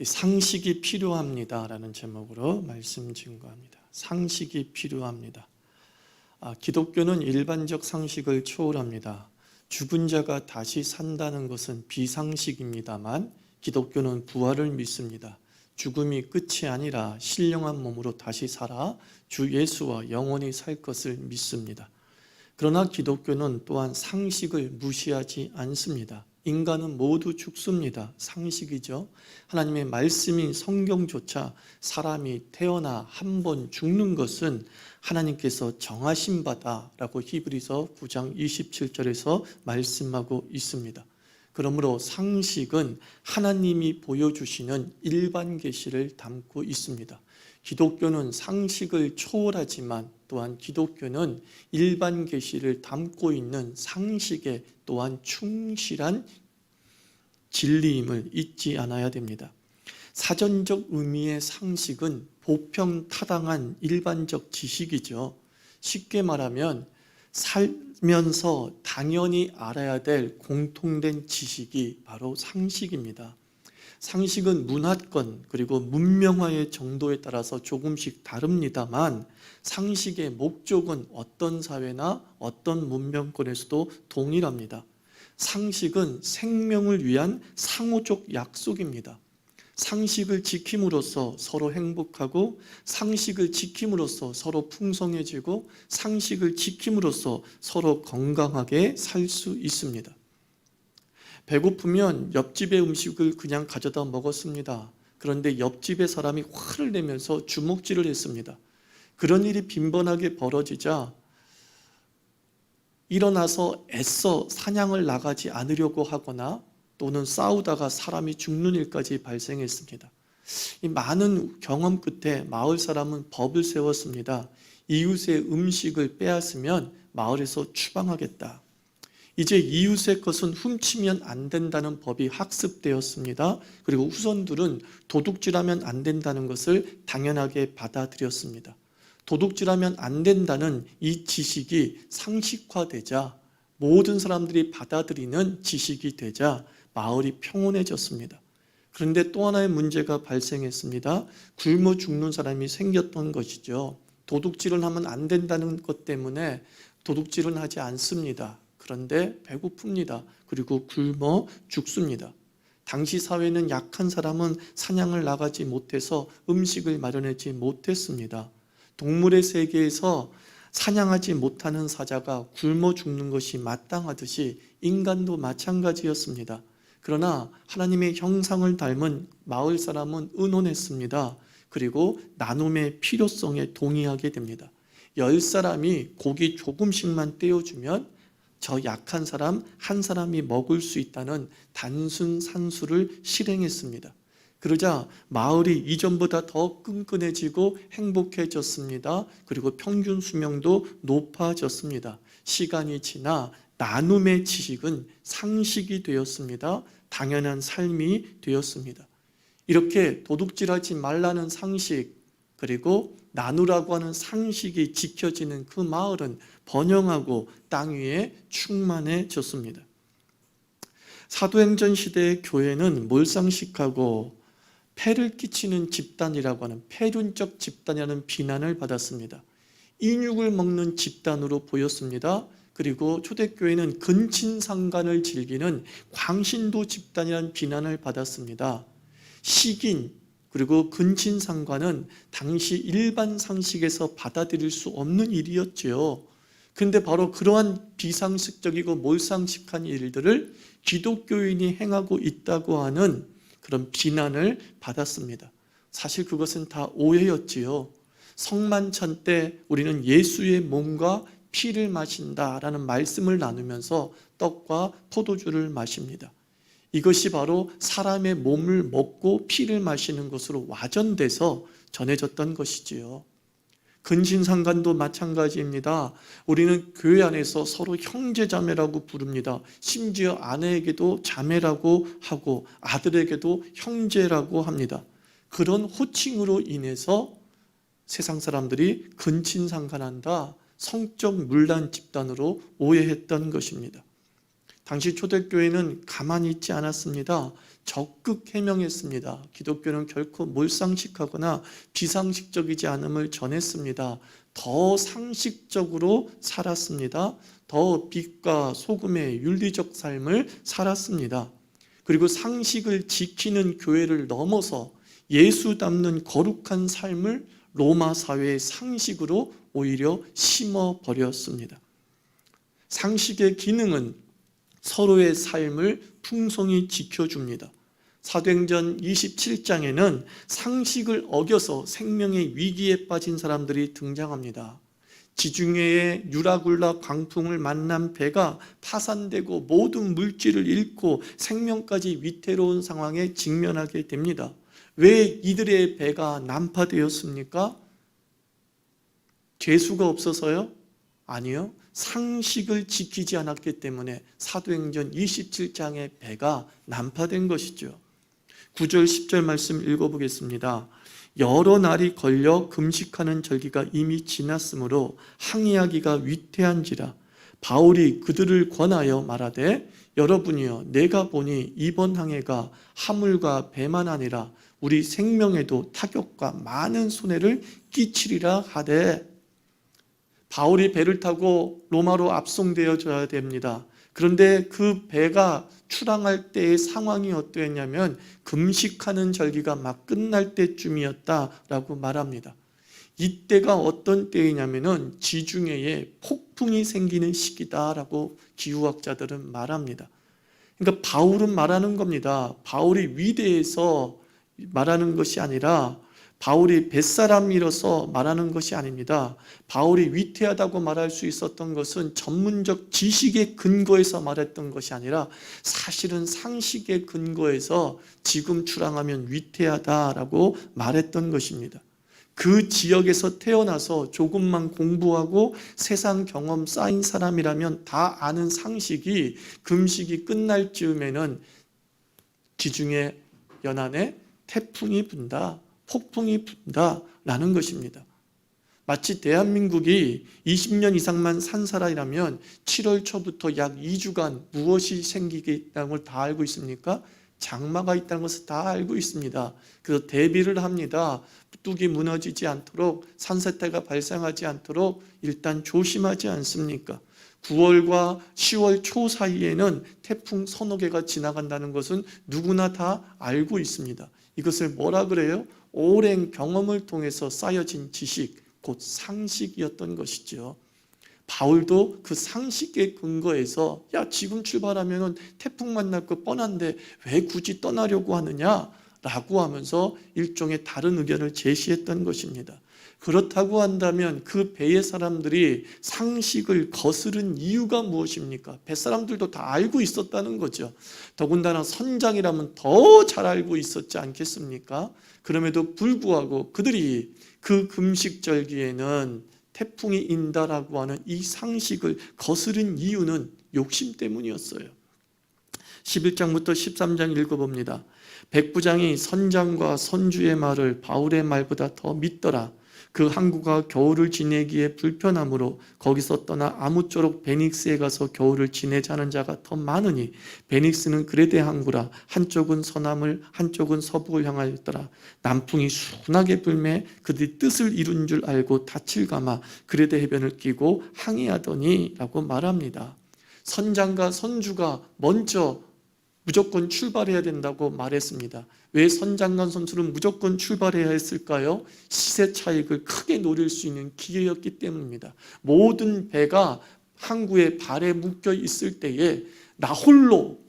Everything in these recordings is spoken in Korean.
이 상식이 필요합니다라는 제목으로 말씀 증거합니다. 상식이 필요합니다. 아, 기독교는 일반적 상식을 초월합니다. 죽은 자가 다시 산다는 것은 비상식입니다만 기독교는 부활을 믿습니다. 죽음이 끝이 아니라 신령한 몸으로 다시 살아 주 예수와 영원히 살 것을 믿습니다. 그러나 기독교는 또한 상식을 무시하지 않습니다. 인간은 모두 죽습니다. 상식이죠. 하나님의 말씀인 성경조차 사람이 태어나 한 번 죽는 것은 하나님께서 정하신 바다라고 히브리서 9장 27절에서 말씀하고 있습니다. 그러므로 상식은 하나님이 보여주시는 일반 계시를 담고 있습니다. 기독교는 상식을 초월하지만 또한 기독교는 일반 계시를 담고 있는 상식에 또한 충실한 진리임을 잊지 않아야 됩니다. 사전적 의미의 상식은 보편 타당한 일반적 지식이죠. 쉽게 말하면 살면서 당연히 알아야 될 공통된 지식이 바로 상식입니다. 상식은 문화권 그리고 문명화의 정도에 따라서 조금씩 다릅니다만 상식의 목적은 어떤 사회나 어떤 문명권에서도 동일합니다. 상식은 생명을 위한 상호적 약속입니다. 상식을 지킴으로써 서로 행복하고 상식을 지킴으로써 서로 풍성해지고 상식을 지킴으로써 서로 건강하게 살 수 있습니다. 배고프면 옆집의 음식을 그냥 가져다 먹었습니다. 그런데 옆집의 사람이 화를 내면서 주먹질을 했습니다. 그런 일이 빈번하게 벌어지자 일어나서 애써 사냥을 나가지 않으려고 하거나 또는 싸우다가 사람이 죽는 일까지 발생했습니다. 이 많은 경험 끝에 마을 사람은 법을 세웠습니다. 이웃의 음식을 빼앗으면 마을에서 추방하겠다. 이제 이웃의 것은 훔치면 안 된다는 법이 학습되었습니다. 그리고 후손들은 도둑질하면 안 된다는 것을 당연하게 받아들였습니다. 도둑질하면 안 된다는 이 지식이 상식화되자 모든 사람들이 받아들이는 지식이 되자 마을이 평온해졌습니다. 그런데 또 하나의 문제가 발생했습니다. 굶어 죽는 사람이 생겼던 것이죠. 도둑질을 하면 안 된다는 것 때문에 도둑질은 하지 않습니다. 그런데 배고픕니다. 그리고 굶어 죽습니다. 당시 사회는 약한 사람은 사냥을 나가지 못해서 음식을 마련하지 못했습니다. 동물의 세계에서 사냥하지 못하는 사자가 굶어 죽는 것이 마땅하듯이 인간도 마찬가지였습니다. 그러나 하나님의 형상을 닮은 마을 사람은 의논했습니다. 그리고 나눔의 필요성에 동의하게 됩니다. 열 사람이 고기 조금씩만 떼어주면 저 약한 사람 한 사람이 먹을 수 있다는 단순 산수를 실행했습니다. 그러자 마을이 이전보다 더 끈끈해지고 행복해졌습니다. 그리고 평균 수명도 높아졌습니다. 시간이 지나 나눔의 지식은 상식이 되었습니다. 당연한 삶이 되었습니다. 이렇게 도둑질하지 말라는 상식, 그리고 나누라고 하는 상식이 지켜지는 그 마을은 번영하고 땅 위에 충만해졌습니다. 사도행전 시대의 교회는 몰상식하고 폐를 끼치는 집단이라고 하는 폐륜적 집단이라는 비난을 받았습니다. 인육을 먹는 집단으로 보였습니다. 그리고 초대교회는 근친상간을 즐기는 광신도 집단이라는 비난을 받았습니다. 식인 그리고 근친상간은 당시 일반 상식에서 받아들일 수 없는 일이었지요. 근데 바로 그러한 비상식적이고 몰상식한 일들을 기독교인이 행하고 있다고 하는 그런 비난을 받았습니다. 사실 그것은 다 오해였지요. 성만찬 때 우리는 예수의 몸과 피를 마신다라는 말씀을 나누면서 떡과 포도주를 마십니다. 이것이 바로 사람의 몸을 먹고 피를 마시는 것으로 와전돼서 전해졌던 것이지요. 근신상간도 마찬가지입니다. 우리는 교회 안에서 서로 형제자매라고 부릅니다. 심지어 아내에게도 자매라고 하고 아들에게도 형제라고 합니다. 그런 호칭으로 인해서 세상 사람들이 근친상간한다, 성적 물란 집단으로 오해했던 것입니다. 당시 초대교회는 가만히 있지 않았습니다. 적극 해명했습니다. 기독교는 결코 몰상식하거나 비상식적이지 않음을 전했습니다. 더 상식적으로 살았습니다. 더 빛과 소금의 윤리적 삶을 살았습니다. 그리고 상식을 지키는 교회를 넘어서 예수 닮는 거룩한 삶을 로마 사회의 상식으로 오히려 심어 버렸습니다. 상식의 기능은 서로의 삶을 풍성히 지켜줍니다. 사도행전 27장에는 상식을 어겨서 생명의 위기에 빠진 사람들이 등장합니다. 지중해의 유라굴라 광풍을 만난 배가 파산되고 모든 물질을 잃고 생명까지 위태로운 상황에 직면하게 됩니다. 왜 이들의 배가 난파되었습니까? 죄수가 없어서요? 아니요. 상식을 지키지 않았기 때문에 사도행전 27장의 배가 난파된 것이죠. 9절 10절 말씀 읽어보겠습니다. 여러 날이 걸려 금식하는 절기가 이미 지났으므로 항의하기가 위태한지라 바울이 그들을 권하여 말하되 여러분이여 내가 보니 이번 항해가 하물과 배만 아니라 우리 생명에도 타격과 많은 손해를 끼치리라 하되 바울이 배를 타고 로마로 압송되어져야 됩니다. 그런데 그 배가 출항할 때의 상황이 어떠했냐면 금식하는 절기가 막 끝날 때쯤이었다라고 말합니다. 이때가 어떤 때이냐면은 지중해에 폭풍이 생기는 시기다라고 기후학자들은 말합니다. 그러니까 바울은 말하는 겁니다. 바울이 위대해서 말하는 것이 아니라 바울이 뱃사람이로서 말하는 것이 아닙니다. 바울이 위태하다고 말할 수 있었던 것은 전문적 지식의 근거에서 말했던 것이 아니라 사실은 상식의 근거에서 지금 출항하면 위태하다라고 말했던 것입니다. 그 지역에서 태어나서 조금만 공부하고 세상 경험 쌓인 사람이라면 다 아는 상식이 금식이 끝날 즈음에는 지중해 연안에 태풍이 분다. 폭풍이 분다라는 것입니다. 마치 대한민국이 20년 이상만 산 사람이라면 7월 초부터 약 2주간 무엇이 생기겠다는 걸 다 알고 있습니까? 장마가 있다는 것을 다 알고 있습니다. 그래서 대비를 합니다. 뚝이 무너지지 않도록 산사태가 발생하지 않도록 일단 조심하지 않습니까? 9월과 10월 초 사이에는 태풍 서너 개가 지나간다는 것은 누구나 다 알고 있습니다. 이것을 뭐라 그래요? 오랜 경험을 통해서 쌓여진 지식, 곧 상식이었던 것이죠. 바울도 그 상식의 근거에서 야 지금 출발하면 태풍 만날 거 뻔한데 왜 굳이 떠나려고 하느냐? 라고 하면서 일종의 다른 의견을 제시했던 것입니다. 그렇다고 한다면 그 배의 사람들이 상식을 거스른 이유가 무엇입니까? 배 사람들도 다 알고 있었다는 거죠. 더군다나 선장이라면 더 잘 알고 있었지 않겠습니까? 그럼에도 불구하고 그들이 그 금식절기에는 태풍이 인다라고 하는 이 상식을 거스른 이유는 욕심 때문이었어요. 11장부터 13장 읽어봅니다. 백부장이 선장과 선주의 말을 바울의 말보다 더 믿더라. 그 항구가 겨울을 지내기에 불편하므로 거기서 떠나 아무쪼록 베닉스에 가서 겨울을 지내자는 자가 더 많으니 베닉스는 그레데 항구라 한쪽은 서남을 한쪽은 서북을 향하였더라. 남풍이 순하게 불매 그들이 뜻을 이룬 줄 알고 닻을 감아 그레데 해변을 끼고 항해하더니 라고 말합니다. 선장과 선주가 먼저 무조건 출발해야 된다고 말했습니다. 왜 선장관 선수는 무조건 출발해야 했을까요? 시세 차익을 크게 노릴 수 있는 기회였기 때문입니다. 모든 배가 항구에 발에 묶여 있을 때에 나 홀로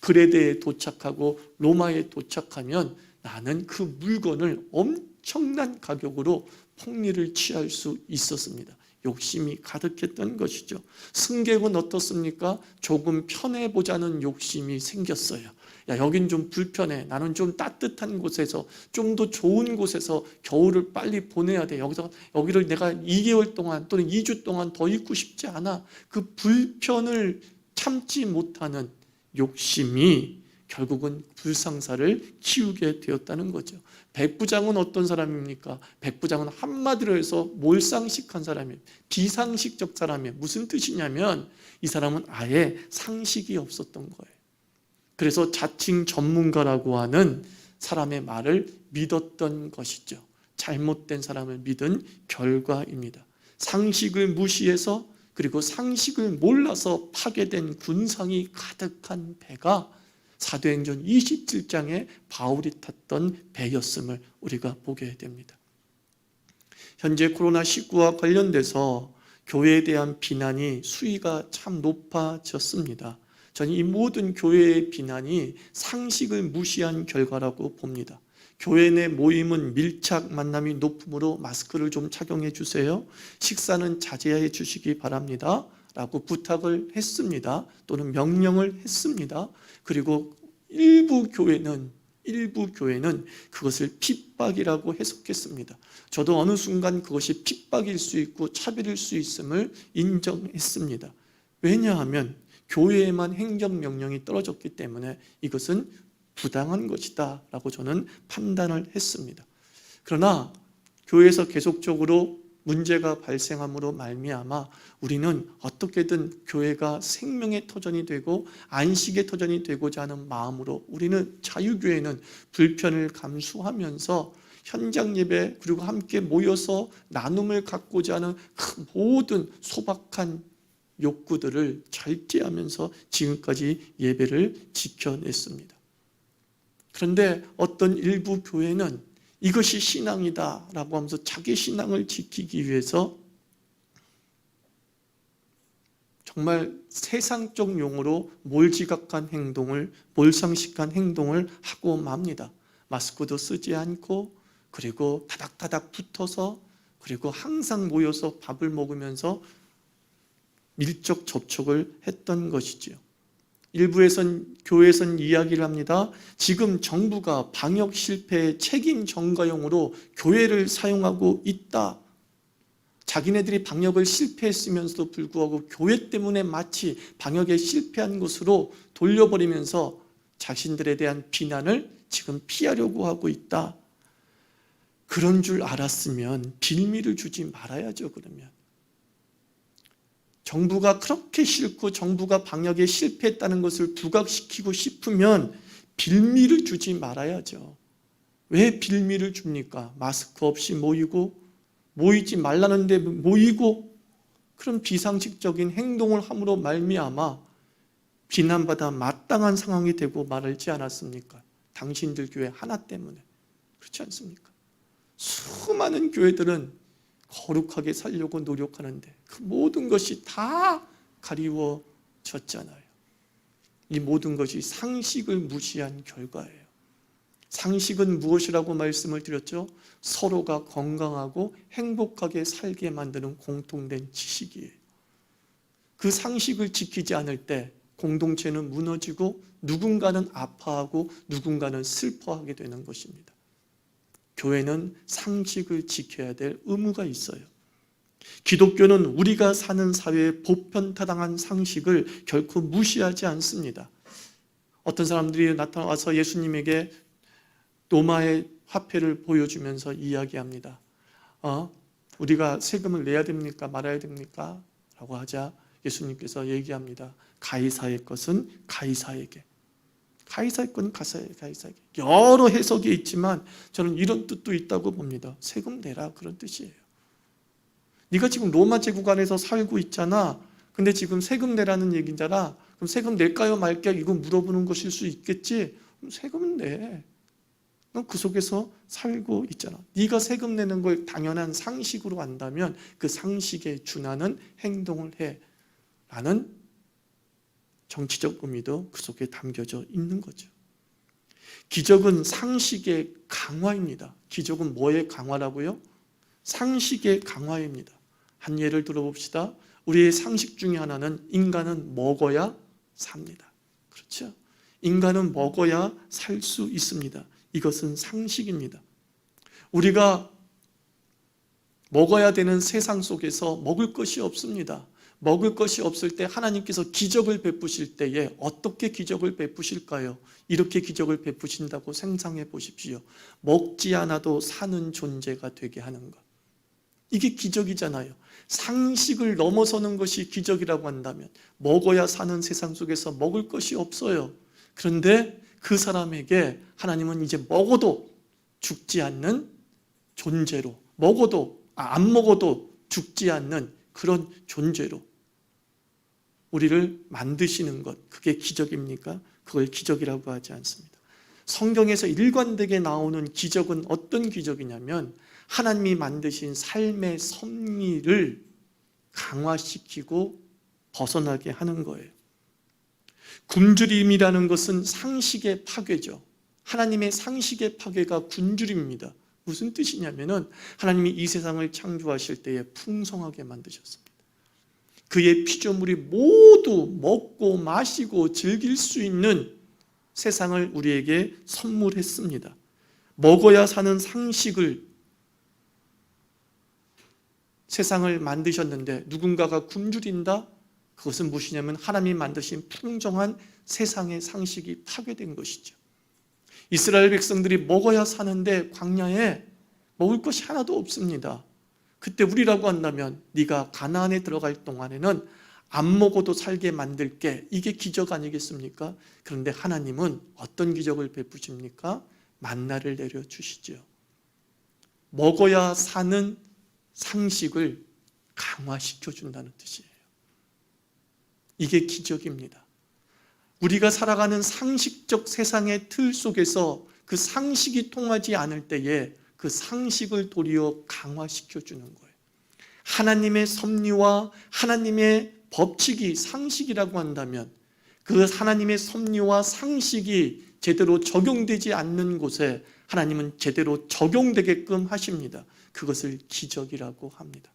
그레데에 도착하고 로마에 도착하면 나는 그 물건을 엄청난 가격으로 폭리를 취할 수 있었습니다. 욕심이 가득했던 것이죠. 승객은 어떻습니까? 조금 편해 보자는 욕심이 생겼어요. 야, 여긴 좀 불편해. 나는 좀 따뜻한 곳에서, 좀 더 좋은 곳에서 겨울을 빨리 보내야 돼. 여기서, 여기를 내가 2개월 동안 또는 2주 동안 더 있고 싶지 않아. 그 불편을 참지 못하는 욕심이 결국은 불상사를 키우게 되었다는 거죠. 백부장은 어떤 사람입니까? 백부장은 한마디로 해서 몰상식한 사람이에요. 비상식적 사람이에요. 무슨 뜻이냐면 이 사람은 아예 상식이 없었던 거예요. 그래서 자칭 전문가라고 하는 사람의 말을 믿었던 것이죠. 잘못된 사람을 믿은 결과입니다. 상식을 무시해서 그리고 상식을 몰라서 파괴된 군상이 가득한 배가 사도행전 27장에 바울이 탔던 배였음을 우리가 보게 됩니다. 현재 코로나19와 관련돼서 교회에 대한 비난이 수위가 참 높아졌습니다. 저는 이 모든 교회의 비난이 상식을 무시한 결과라고 봅니다. 교회 내 모임은 밀착 만남이 높으므로 마스크를 좀 착용해 주세요. 식사는 자제해 주시기 바랍니다. 라고 부탁을 했습니다. 또는 명령을 했습니다. 그리고 일부 교회는 일부 교회는 그것을 핍박이라고 해석했습니다. 저도 어느 순간 그것이 핍박일 수 있고 차별일 수 있음을 인정했습니다. 왜냐하면 교회에만 행정명령이 떨어졌기 때문에 이것은 부당한 것이다 라고 저는 판단을 했습니다. 그러나 교회에서 계속적으로 문제가 발생함으로 말미암아 우리는 어떻게든 교회가 생명의 터전이 되고 안식의 터전이 되고자 하는 마음으로 우리는 자유교회는 불편을 감수하면서 현장 예배 그리고 함께 모여서 나눔을 갖고자 하는 그 모든 소박한 욕구들을 절제하면서 지금까지 예배를 지켜냈습니다. 그런데 어떤 일부 교회는 이것이 신앙이다 라고 하면서 자기 신앙을 지키기 위해서 정말 세상적 용어로 몰지각한 행동을 몰상식한 행동을 하고 맙니다. 마스크도 쓰지 않고 그리고 다닥다닥 붙어서 그리고 항상 모여서 밥을 먹으면서 밀접 접촉을 했던 것이지요. 일부에선 교회에선 이야기를 합니다. 지금 정부가 방역 실패의 책임 전가용으로 교회를 사용하고 있다. 자기네들이 방역을 실패했으면서도 불구하고 교회 때문에 마치 방역에 실패한 것으로 돌려버리면서 자신들에 대한 비난을 지금 피하려고 하고 있다. 그런 줄 알았으면 빌미를 주지 말아야죠, 그러면. 정부가 그렇게 싫고 정부가 방역에 실패했다는 것을 부각시키고 싶으면 빌미를 주지 말아야죠. 왜 빌미를 줍니까? 마스크 없이 모이고 모이지 말라는데 모이고 그런 비상식적인 행동을 함으로 말미암아 비난받아 마땅한 상황이 되고 말을지 않았습니까? 당신들 교회 하나 때문에 그렇지 않습니까? 수많은 교회들은 거룩하게 살려고 노력하는데 그 모든 것이 다 가리워졌잖아요. 이 모든 것이 상식을 무시한 결과예요. 상식은 무엇이라고 말씀을 드렸죠? 서로가 건강하고 행복하게 살게 만드는 공통된 지식이에요. 그 상식을 지키지 않을 때 공동체는 무너지고 누군가는 아파하고 누군가는 슬퍼하게 되는 것입니다. 교회는 상식을 지켜야 될 의무가 있어요. 기독교는 우리가 사는 사회의 보편타당한 상식을 결코 무시하지 않습니다. 어떤 사람들이 나타나서 예수님에게 로마의 화폐를 보여주면서 이야기합니다. 어? 우리가 세금을 내야 됩니까? 말아야 됩니까? 라고 하자 예수님께서 얘기합니다. 가이사의 것은 가이사에게. 가이사의 건 가이사에게. 여러 해석이 있지만 저는 이런 뜻도 있다고 봅니다. 세금 내라 그런 뜻이에요. 네가 지금 로마 제국 안에서 살고 있잖아. 근데 지금 세금 내라는 얘기잖아. 그럼 세금 낼까요 말까요? 이거 물어보는 것일 수 있겠지. 그럼 세금은 내. 넌 그 속에서 살고 있잖아. 네가 세금 내는 걸 당연한 상식으로 한다면 그 상식에 준하는 행동을 해. 라는 정치적 의미도 그 속에 담겨져 있는 거죠. 기적은 상식의 강화입니다. 기적은 뭐의 강화라고요? 상식의 강화입니다. 한 예를 들어봅시다. 우리의 상식 중에 하나는 인간은 먹어야 삽니다. 그렇죠? 인간은 먹어야 살 수 있습니다. 이것은 상식입니다. 우리가 먹어야 되는 세상 속에서 먹을 것이 없습니다. 먹을 것이 없을 때 하나님께서 기적을 베푸실 때에 어떻게 기적을 베푸실까요? 이렇게 기적을 베푸신다고 생각해 보십시오. 먹지 않아도 사는 존재가 되게 하는 것. 이게 기적이잖아요. 상식을 넘어서는 것이 기적이라고 한다면 먹어야 사는 세상 속에서 먹을 것이 없어요. 그런데 그 사람에게 하나님은 이제 먹어도 죽지 않는 존재로 먹어도 아, 안 먹어도 죽지 않는 그런 존재로 우리를 만드시는 것 그게 기적입니까? 그걸 기적이라고 하지 않습니다. 성경에서 일관되게 나오는 기적은 어떤 기적이냐면 하나님이 만드신 삶의 섭리를 강화시키고 벗어나게 하는 거예요. 굶주림이라는 것은 상식의 파괴죠. 하나님의 상식의 파괴가 굶주림입니다. 무슨 뜻이냐면은 하나님이 이 세상을 창조하실 때에 풍성하게 만드셨습니다. 그의 피조물이 모두 먹고 마시고 즐길 수 있는 세상을 우리에게 선물했습니다. 먹어야 사는 상식을 세상을 만드셨는데 누군가가 굶주린다? 그것은 무엇이냐면 하나님이 만드신 풍성한 세상의 상식이 파괴된 것이죠. 이스라엘 백성들이 먹어야 사는데 광야에 먹을 것이 하나도 없습니다. 그때 우리라고 한다면 네가 가나안에 들어갈 동안에는 안 먹어도 살게 만들게 이게 기적 아니겠습니까? 그런데 하나님은 어떤 기적을 베푸십니까? 만나를 내려 주시죠. 먹어야 사는 상식을 강화시켜 준다는 뜻이에요. 이게 기적입니다. 우리가 살아가는 상식적 세상의 틀 속에서 그 상식이 통하지 않을 때에 그 상식을 도리어 강화시켜 주는 거예요. 하나님의 섭리와 하나님의 법칙이 상식이라고 한다면 그 하나님의 섭리와 상식이 제대로 적용되지 않는 곳에 하나님은 제대로 적용되게끔 하십니다. 그것을 기적이라고 합니다.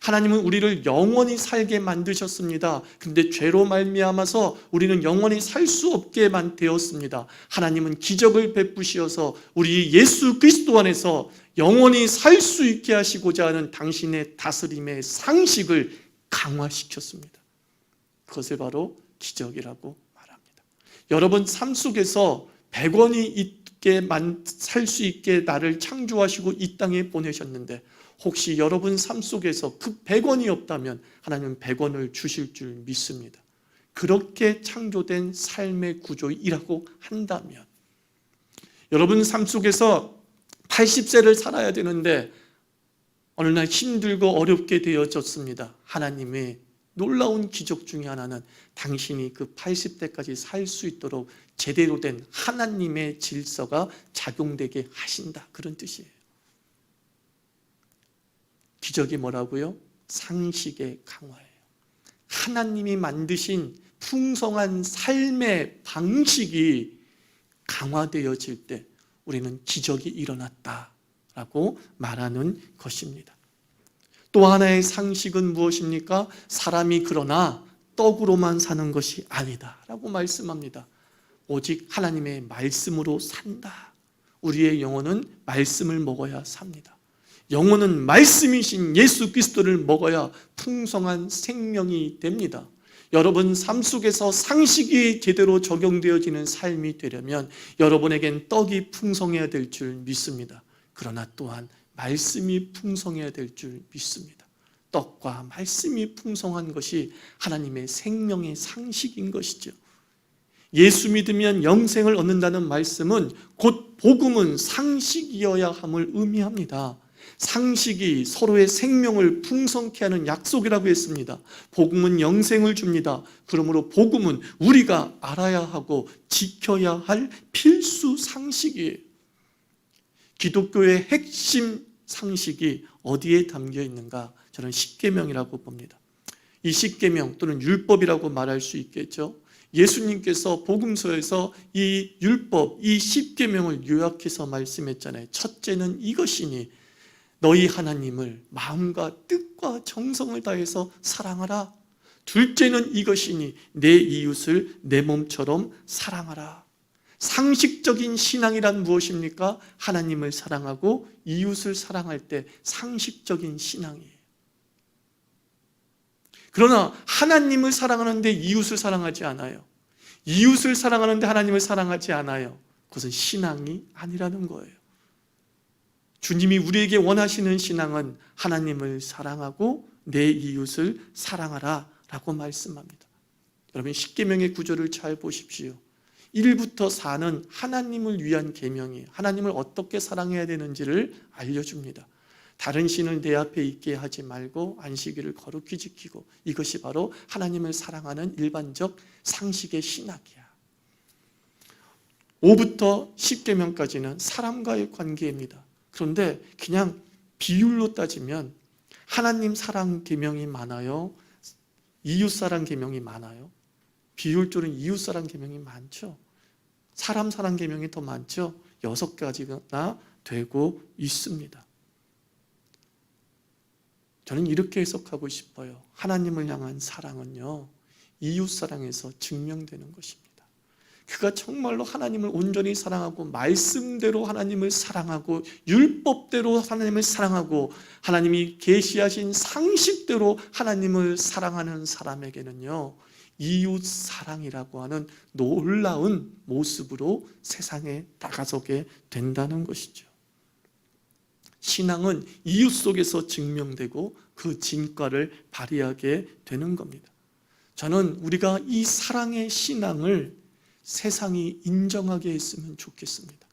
하나님은 우리를 영원히 살게 만드셨습니다. 근데 죄로 말미암아서 우리는 영원히 살 수 없게 되었습니다. 하나님은 기적을 베푸시어서 우리 예수 그리스도 안에서 영원히 살 수 있게 하시고자 하는 당신의 다스림의 상식을 강화시켰습니다. 그것을 바로 기적이라고 말합니다. 여러분 삶 속에서 100원이 있게 살 수 있게 나를 창조하시고 이 땅에 보내셨는데 혹시 여러분 삶 속에서 그 100원이 없다면 하나님은 100원을 주실 줄 믿습니다. 그렇게 창조된 삶의 구조이라고 한다면 여러분 삶 속에서 80세를 살아야 되는데 어느 날 힘들고 어렵게 되어졌습니다. 하나님의 놀라운 기적 중에 하나는 당신이 그 80대까지 살 수 있도록 제대로 된 하나님의 질서가 작용되게 하신다. 그런 뜻이에요. 기적이 뭐라고요? 상식의 강화예요. 하나님이 만드신 풍성한 삶의 방식이 강화되어질 때 우리는 기적이 일어났다라고 말하는 것입니다. 또 하나의 상식은 무엇입니까? 사람이 그러나 떡으로만 사는 것이 아니다라고 말씀합니다. 오직 하나님의 말씀으로 산다. 우리의 영혼은 말씀을 먹어야 삽니다. 영혼은 말씀이신 예수 그리스도를 먹어야 풍성한 생명이 됩니다. 여러분 삶 속에서 상식이 제대로 적용되어지는 삶이 되려면 여러분에겐 떡이 풍성해야 될 줄 믿습니다. 그러나 또한 말씀이 풍성해야 될 줄 믿습니다. 떡과 말씀이 풍성한 것이 하나님의 생명의 상식인 것이죠. 예수 믿으면 영생을 얻는다는 말씀은 곧 복음은 상식이어야 함을 의미합니다. 상식이 서로의 생명을 풍성케 하는 약속이라고 했습니다. 복음은 영생을 줍니다. 그러므로 복음은 우리가 알아야 하고 지켜야 할 필수 상식이에요. 기독교의 핵심 상식이 어디에 담겨 있는가? 저는 십계명이라고 봅니다. 이 십계명 또는 율법이라고 말할 수 있겠죠. 예수님께서 복음서에서 이 율법, 이 십계명을 요약해서 말씀했잖아요. 첫째는 이것이니 너희 하나님을 마음과 뜻과 정성을 다해서 사랑하라. 둘째는 이것이니 내 이웃을 내 몸처럼 사랑하라. 상식적인 신앙이란 무엇입니까? 하나님을 사랑하고 이웃을 사랑할 때 상식적인 신앙이에요. 그러나 하나님을 사랑하는데 이웃을 사랑하지 않아요. 이웃을 사랑하는데 하나님을 사랑하지 않아요. 그것은 신앙이 아니라는 거예요. 주님이 우리에게 원하시는 신앙은 하나님을 사랑하고 내 이웃을 사랑하라 라고 말씀합니다. 여러분 십계명의 구조를 잘 보십시오. 1부터 4는 하나님을 위한 계명이에요. 하나님을 어떻게 사랑해야 되는지를 알려줍니다. 다른 신을 내 앞에 있게 하지 말고 안식일을 거룩히 지키고 이것이 바로 하나님을 사랑하는 일반적 상식의 신학이야. 5부터 10계명까지는 사람과의 관계입니다. 그런데 그냥 비율로 따지면 하나님 사랑 계명이 많아요. 이웃 사랑 계명이 많아요. 비율적으로 이웃 사랑 계명이 많죠. 사람 사랑 계명이 더 많죠. 여섯 가지나 되고 있습니다. 저는 이렇게 해석하고 싶어요. 하나님을 향한 사랑은요, 이웃 사랑에서 증명되는 것입니다. 그가 정말로 하나님을 온전히 사랑하고 말씀대로 하나님을 사랑하고 율법대로 하나님을 사랑하고 하나님이 계시하신 상식대로 하나님을 사랑하는 사람에게는요. 이웃 사랑이라고 하는 놀라운 모습으로 세상에 나가서게 된다는 것이죠. 신앙은 이웃 속에서 증명되고 그 진가를 발휘하게 되는 겁니다. 저는 우리가 이 사랑의 신앙을 세상이 인정하게 했으면 좋겠습니다.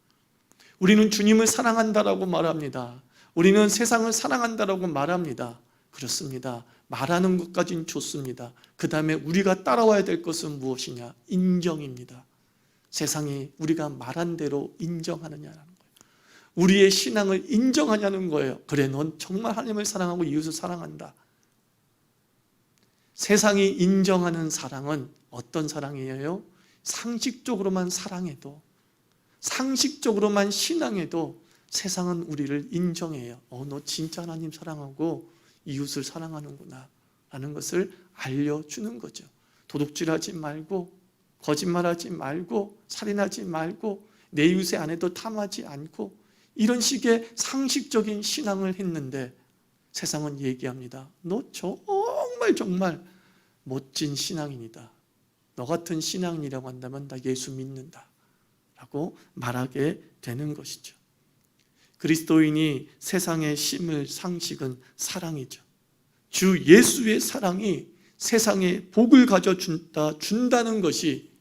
우리는 주님을 사랑한다라고 말합니다. 우리는 세상을 사랑한다라고 말합니다. 그렇습니다. 말하는 것까진 좋습니다. 그 다음에 우리가 따라와야 될 것은 무엇이냐? 인정입니다. 세상이 우리가 말한 대로 인정하느냐라는 거예요. 우리의 신앙을 인정하냐는 거예요. 그래, 넌 정말 하나님을 사랑하고 이웃을 사랑한다. 세상이 인정하는 사랑은 어떤 사랑이에요? 상식적으로만 사랑해도, 상식적으로만 신앙해도 세상은 우리를 인정해요. 어, 너 진짜 하나님 사랑하고 이웃을 사랑하는구나. 라는 것을 알려주는 거죠. 도둑질하지 말고, 거짓말하지 말고, 살인하지 말고, 내 이웃의 아내도 탐하지 않고, 이런 식의 상식적인 신앙을 했는데 세상은 얘기합니다. 너 정말 정말 멋진 신앙인이다. 너 같은 신앙이라고 한다면 나 예수 믿는다. 라고 말하게 되는 것이죠. 그리스도인이 세상에 심을 상식은 사랑이죠. 주 예수의 사랑이 세상에 복을 가져준다, 준다는 것이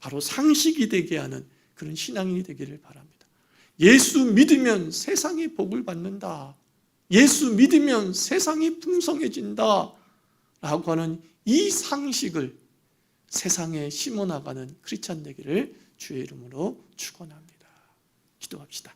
바로 상식이 되게 하는 그런 신앙인이 되기를 바랍니다. 예수 믿으면 세상이 복을 받는다. 예수 믿으면 세상이 풍성해진다. 라고 하는 이 상식을 세상에 심어나가는 크리스찬 되기를 주의 이름으로 축원합니다. 기도합시다.